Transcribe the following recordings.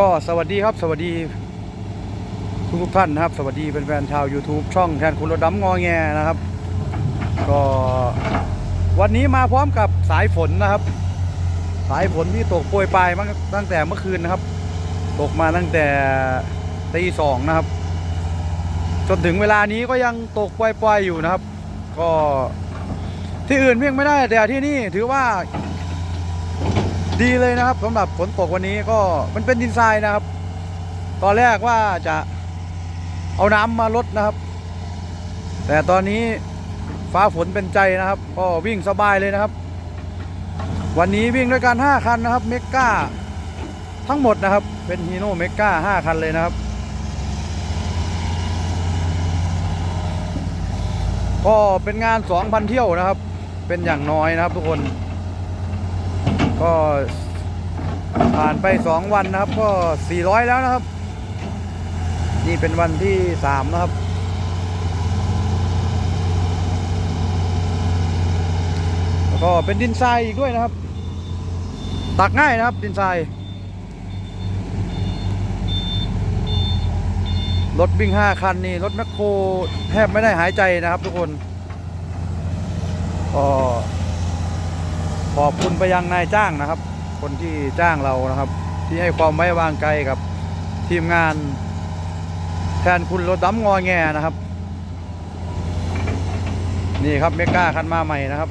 ก็สวัสดีครับ สวัสดีทุกทุกท่านนะครับ สวัสดีเป็นแฟนๆชาว YouTube ช่องแทนคุณรถดำงอแงนะครับ ก็วันนี้มาพร้อมกับสายฝนนะครับ สายฝนที่ตกโปรยปลายมาตั้งแต่เมื่อคืนนะครับ ตกมาตั้งแต่ตีสองนะครับ จนถึงเวลานี้ก็ยังตกปล่อยๆอยู่นะครับ ก็ที่อื่นเพียงไม่ได้แต่ที่นี่ถือว่า ดีเลยนะครับสำหรับฝนตกวันนี้ก็มันเป็นดินทรายนะครับ ตอนแรกว่าจะเอาน้ำมาลดนะครับ แต่ตอนนี้ฟ้าฝนเป็นใจนะครับ ก็วิ่งสบายเลยนะครับ วันนี้วิ่งด้วยกัน 5 คันนะครับเมก้าทั้งหมดนะครับ เป็นฮีโน่เมก้า5คันเลยนะครับ ก็เป็นงาน 2,000 เที่ยวนะครับ เป็นอย่างน้อยนะครับทุกคน ก็ผ่านไป 2 วันนะครับ ก็ 400 แล้วนะครับ นี่เป็นวันที่ 3 นะครับ แล้วก็เป็นดินทรายอีกด้วยนะครับ ตักง่ายนะครับดินทรายรถวิ่ง 5 คันนี่รถแมคโครแทบไม่ได้หายใจนะครับทุกคนก็ ขอบคุณไปยังนายจ้างนะครับ คนที่จ้างเรานะครับ ที่ให้ความไว้วางใจกับทีมงาน แทนคุณรถดำงอแงนะครับ นี่ครับเมก้าคันมาใหม่นะครับ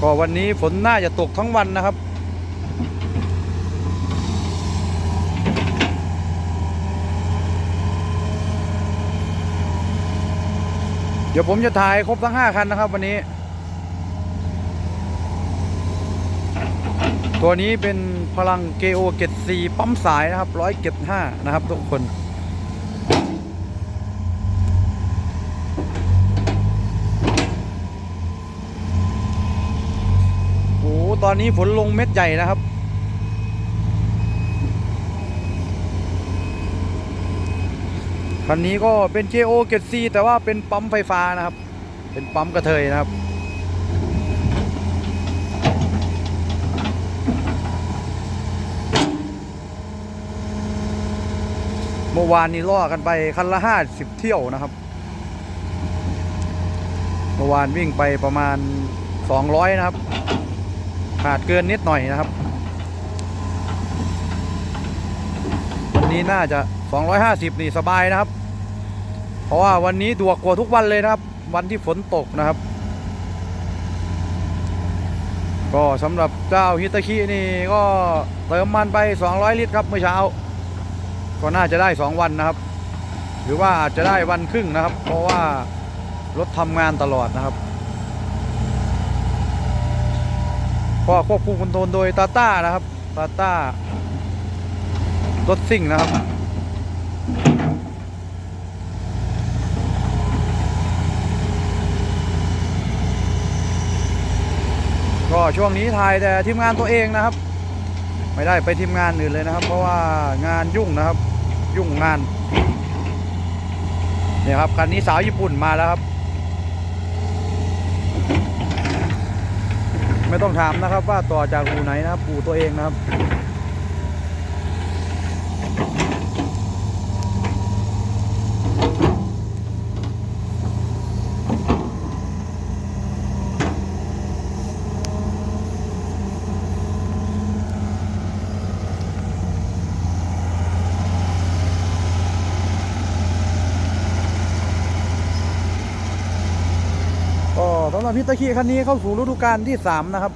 ก็วันนี้ฝนน่าจะตกทั้งวันนะครับ เดี๋ยวผมจะถ่ายครบทั้ง5คันนะครับ วันนี้ ตัวนี้เป็นพลังเกโอเกตซีปั๊มสายนะครับร้อยเกตห้านะครับ ทุกคน โอ้โหตอนนี้ฝนลงเม็ดใหญ่นะครับ คันนี้ก็เป็น JO เกตซีแต่ว่าเป็นปั๊มไฟฟ้านะครับ เป็นปั๊มกระเทยนะครับ เมื่อวานนี้ล่อกันไปคันละห้าสิบเที่ยวนะครับ เมื่อวานวิ่งไปประมาณ200นะครับ ขาดเกินนิดหน่อยนะครับ วันนี้น่าจะ 250 นี่สบายนะครับ เพราะว่าวันนี้ดวกกว่าทุกวันเลยนะครับ วันที่ฝนตกนะครับ ก็สำหรับเจ้าฮิตาชินี่ก็เติมมันไป 200 ลิตรครับเมื่อเช้า ก็น่าจะได้ 2 วันนะครับ หรือว่าอาจจะได้วันครึ่งนะครับ เพราะว่ารถทำงานตลอดนะครับก็ควบคุมคอนโทรลโดยตาต้านะครับตาต้ารถซิ่งนะครับ ก็ช่วงนี้ถ่ายแต่ทีมงานตัวเองนะครับ ไม่ได้ไปทีมงานอื่นเลยนะครับ เพราะว่างานยุ่งนะครับ ยุ่งงานเนี่ยครับคันนี้สาวญี่ปุ่นมาแล้วครับ ไม่ต้องถามนะครับว่าต่อจากอูไหนนะครับอูตัวเองนะครับ ก็สำหรับพิตาคีคันนี้เข้าสู่ฤดูกาลที่ 3 นะครับ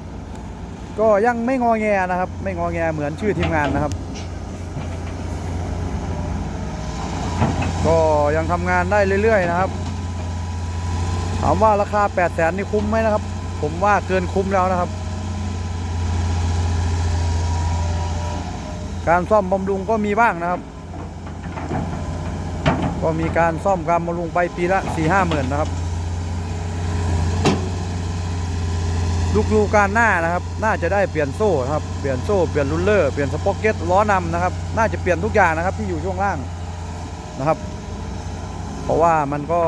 ก็ยังไม่งอแงนะครับ ไม่งอแงเหมือนชื่อทีมงานนะครับ ก็ยังทำงานได้เรื่อยๆนะครับ ถามว่าราคา 8 0 0แสนนี่คุ้มไหมนะครับ ผมว่าเกินคุ้มแล้วนะครับ การซ่อมบำรุงก็มีบ้างนะครับ ก็มีการซ่อมการบำรุงไปปีละ4 5หมื่นนะครับ ลูกดูการหน้านะครับ น่าจะได้เปลี่ยนโซ่ครับ เปลี่ยนโซ่ เปลี่ยนรูลเลอร์ เปลี่ยนสป็อกเก็ตล้อนำนะครับ น่าจะเปลี่ยนทุกอย่างนะครับที่อยู่ช่วงล่างนะครับ เพราะว่ามันก็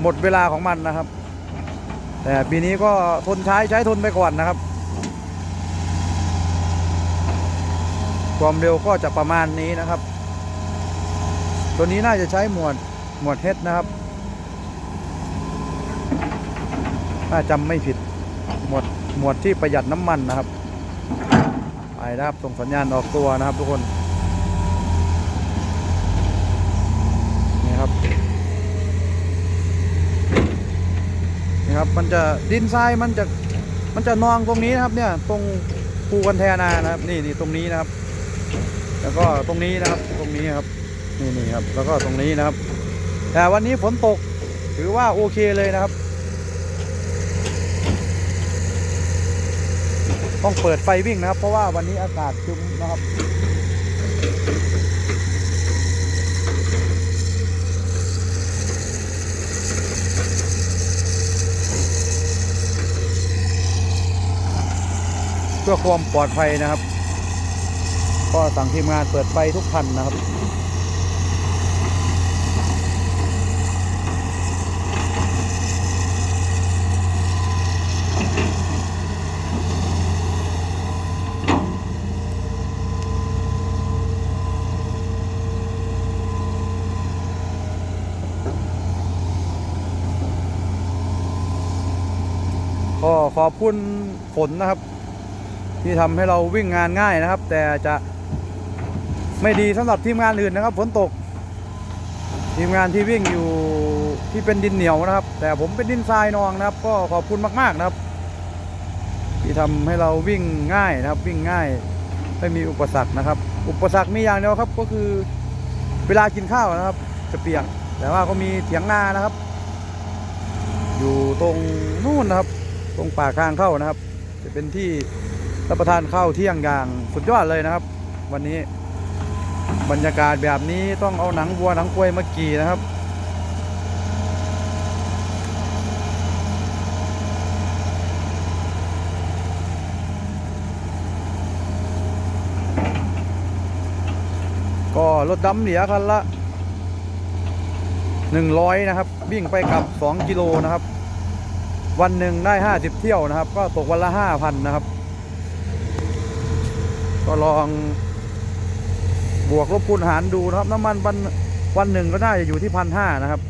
หมดเวลาของมันนะครับ แต่ปีนี้ก็ทนใช้ใช้ทนไปก่อนนะครับ ความเร็วก็จะประมาณนี้นะครับ ตัวนี้น่าจะใช้หมวดหมวดเฮดนะครับ ถ้าจำไม่ผิดหมวดหมวดที่ประหยัดน้ำมันนะครับไปนะครับส่งสัญญาณออกตัวนะครับทุกคนนี่ครับนี่ครับมันจะดินทรายมันจะมันจะนองตรงนี้นะครับเนี่ยตรงภูกันแทนานะครับนี่นี่ตรงนี้นะครับ แล้วก็ตรงนี้นะครับตรงนี้ครับนี่นี่ครับแล้วก็ตรงนี้นะครับ แต่วันนี้ฝนตกถือว่าโอเคเลยนะครับ ต้องเปิดไฟวิ่งนะครับ เพราะว่าวันนี้อากาศครึ้มนะครับเพื่อความปลอดภัยนะครับ ก็สั่งทีมงานเปิดไฟทุกคันนะครับ ก็ ขอบคุณฝนนะครับ ที่ทำให้เราวิ่งงานง่ายนะครับ แต่จะไม่ดีสำหรับทีมงานอื่นนะครับ ฝนตก ทีมงานที่วิ่งอยู่ที่เป็นดินเหนียวนะครับ แต่ผมเป็นดินทรายนองนะครับ ก็ขอบคุณมากๆนะครับ ที่ทำให้เราวิ่งง่ายนะครับ วิ่งง่ายไม่มีอุปสรรคนะครับ อุปสรรคมีอย่างเดียวครับ ก็คือเวลากินข้าวนะครับ จะเปียกแต่ว่าก็มีเถียงนานะครับ อยู่ตรงนู่นนะครับ ตรงป่าข้างเข้านะครับ จะเป็นที่รับประทานข้าวเที่ยงอย่างสุดยอดเลยนะครับ วันนี้บรรยากาศแบบนี้ต้องเอาหนังวัวหนังควายมากี่นะครับ ก็รถดำเหลียคันละ 100 นะครับ วิ่งไปกลับ 2 กิโลนะครับ วันหนึ่งได้ 50 เที่ยวนะครับ ก็ตกวันละ 5,000 นะครับ ก็ลองบวกลบคูณหารดูนะครับ น้ำมันวันวันหนึ่งก็น่าจะอยู่ที่พันห้านะครับ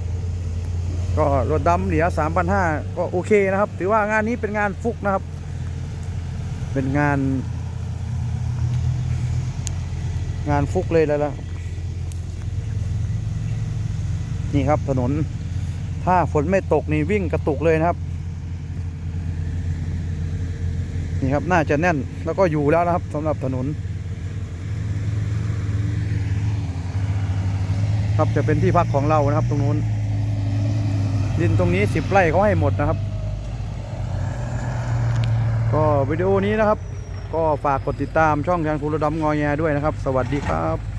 ก็รถดำเหลียสามพันห้าก็โอเคนะครับ ถือว่างานนี้เป็นงานฟุกนะครับ เป็นงาน งานฟุกเลยแล้วล่ะนี่ครับถนน ถ้าฝนไม่ตกนี่วิ่งกระตุกเลยนะครับ นี่ครับน่าจะแน่นแล้วก็อยู่แล้วนะครับสำหรับถนน ครับจะเป็นที่พักของเรานะครับ ตรงนู้นดินตรงนี้สิบไร่เขาให้หมดนะครับ ก็วิดีโอนี้นะครับ ก็ฝากกดติดตามช่องทางทูรดำงอแงด้วยนะครับ สวัสดีครับ